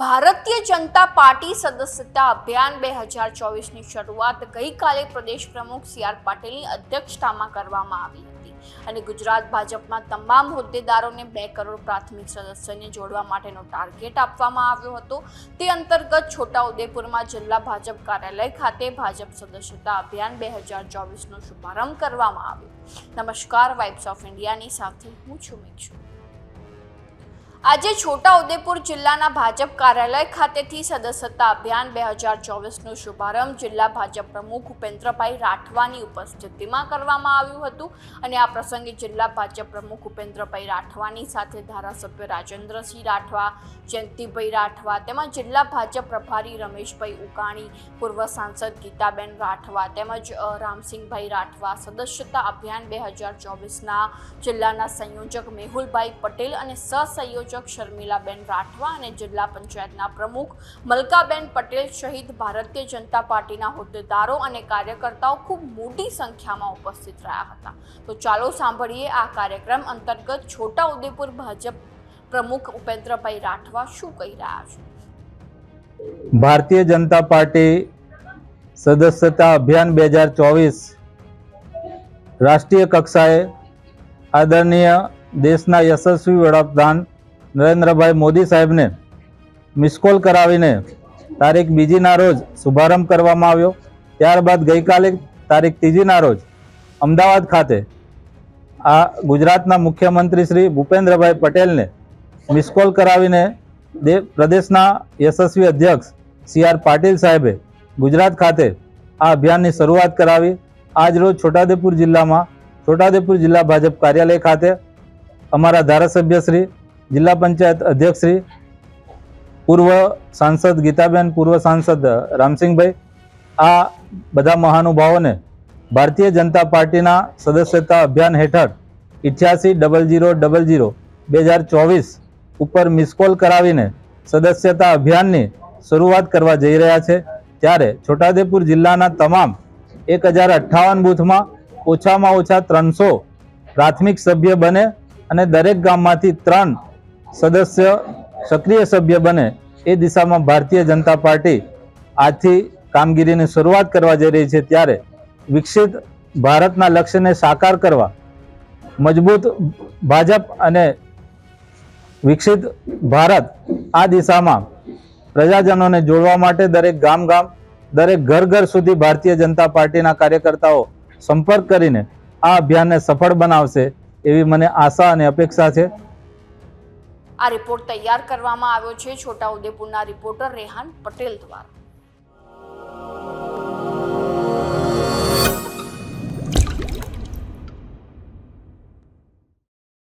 Bharatiya Janata party સદસ્યતા અભિયાન બે હજાર ચોવીસની શરૂઆત ગઈકાલે પ્રદેશ પ્રમુખ સી આર પાટીલની અધ્યક્ષતામાં કરવામાં આવી હતી અને ગુજરાત ભાજપમાં તમામ હોદ્દેદારોને બે કરોડ પ્રાથમિક સદસ્યને જોડવા માટેનો ટાર્ગેટ આપવામાં આવ્યો હતો. તે અંતર્ગત છોટાઉદેપુરમાં જિલ્લા ભાજપ કાર્યાલય ખાતે ભાજપ સદસ્યતા અભિયાન બે હજાર ચોવીસનો શુભારંભ કરવામાં આવ્યો. નમસ્કાર, વાઇબ્સ ઓફ ઇન્ડિયાની સાથે હું છું મિક્ષુ. આજે છોટાઉદેપુર જિલ્લાના ભાજપ કાર્યાલય ખાતેથી સદસ્યતા અભિયાન બે હજાર ચોવીસનો શુભારંભ જિલ્લા ભાજપ પ્રમુખ ઉપેન્દ્રભાઈ રાઠવાની ઉપસ્થિતિમાં કરવામાં આવ્યું હતું અને આ પ્રસંગે જિલ્લા ભાજપ પ્રમુખ ઉપેન્દ્રભાઈ રાઠવાની સાથે ધારાસભ્ય રાજેન્દ્રસિંહ રાઠવા, જયંતિભાઈ રાઠવા તેમજ જિલ્લા ભાજપ પ્રભારી રમેશભાઈ ઉકાણી, પૂર્વ સાંસદ ગીતાબેન રાઠવા તેમજ રામસિંહભાઈ રાઠવા સદસ્યતા અભિયાન બે હજાર ચોવીસના જિલ્લાના સંયોજક મેહુલભાઈ પટેલ અને સહસંયોજક શર્મિલાબેન રાઠવા અને જિલ્લા પંચાયતના પ્રમુખ મલકાબેન પટેલ સહિત ભારતીય જનતા પાર્ટીના હોદ્દેદારો અને કાર્યકર્તાઓ ખૂબ મોટી સંખ્યામાં ઉપસ્થિત રહ્યા હતા. તો ચાલો સાંભળીએ આ કાર્યક્રમ અંતર્ગત છોટાઉદેપુર ભાજપ પ્રમુખ ઉપેન્દ્રભાઈ રાઠવા શું કહી રહ્યા છે. ભારતીય જનતા પાર્ટી સદસ્યતા અભિયાન બે હજાર ચોવીસ રાષ્ટ્રીય કક્ષાએ આદરણીય દેશના યશસ્વી વડાપ્રધાન નરેન્દ્રભાઈ મોદી સાહેબને મિસકોલ કરાવીને તારીખ બીજીના રોજ શુભારંભ કરવામાં આવ્યો. ત્યારબાદ ગઈકાલે તારીખ ત્રીજીના રોજ અમદાવાદ ખાતે આ ગુજરાતના મુખ્યમંત્રી શ્રી ભૂપેન્દ્રભાઈ પટેલને મિસકોલ કરાવીને દે પ્રદેશના યશસ્વી અધ્યક્ષ સી આર પાટીલ સાહેબે ગુજરાત ખાતે આ અભિયાનની શરૂઆત કરાવી. આજ રોજ છોટાઉદેપુર જિલ્લામાં છોટાઉદેપુર જિલ્લા ભાજપ કાર્યાલય ખાતે અમારા ધારાસભ્ય શ્રી જિલ્લા પંચાયત અધ્યક્ષ શ્રી પૂર્વ સાંસદ ગીતાબેન, પૂર્વ સાંસદ રામસિંહભાઈ. આ બધા મહાનુભાવોને ભારતીય જનતા પાર્ટીના સદસ્યતા અભિયાન હેઠળ ઇઠ્યાસી ડબલ જીરો ડબલ જીરો બે હજાર ચોવીસ ઉપર મિસકોલ કરાવીને સદસ્યતા અભિયાનની શરૂઆત કરવા જઈ રહ્યા છે. ત્યારે છોટાઉદેપુર જિલ્લાના તમામ એક હજાર અઠ્ઠાવન બૂથમાં ઓછામાં ઓછા ત્રણસો પ્રાથમિક સભ્ય બને અને દરેક ગામમાંથી ત્રણ સદસ્ય, સક્રિય સભ્ય બને એ દિશામાં ભારતીય જનતા પાર્ટી આજથી કામગીરીની શરૂઆત કરવા જઈ રહી છે ત્યારે વિકસિત ભારતના લક્ષ્યને સાકાર કરવા મજબૂત ભાજપ અને વિકસિત ભારત આ દિશામાં પ્રજાજનોને જોડવા માટે દરેક ગામ ગામ દરેક ઘર ઘર સુધી ભારતીય જનતા પાર્ટીના કાર્યકર્તાઓ સંપર્ક કરીને આ અભિયાનને સફળ બનાવશે એવી મને આશા અને અપેક્ષા છે. આ રિપોર્ટ તૈયાર કરવામાં આવ્યો છે. છોટાઉદેપુરના રિપોર્ટર રેહાન પટેલ દ્વારા.